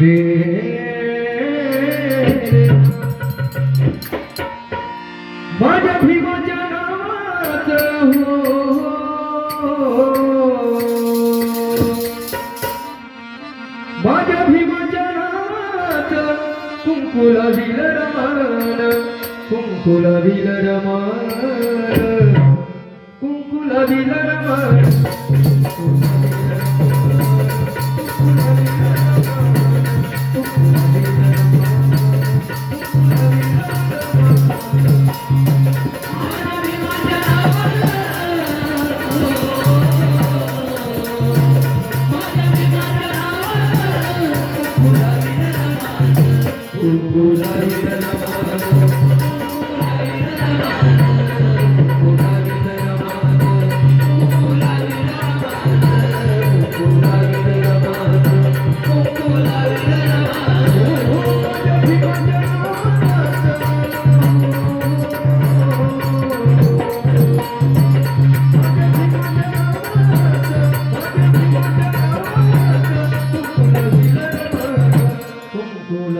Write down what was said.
दे माझ्या भीमाच्या हो माझ्या भीमाच्या नावात कुंकुला विल रमान कुंकुला विल रमान कुंकुला विल रमान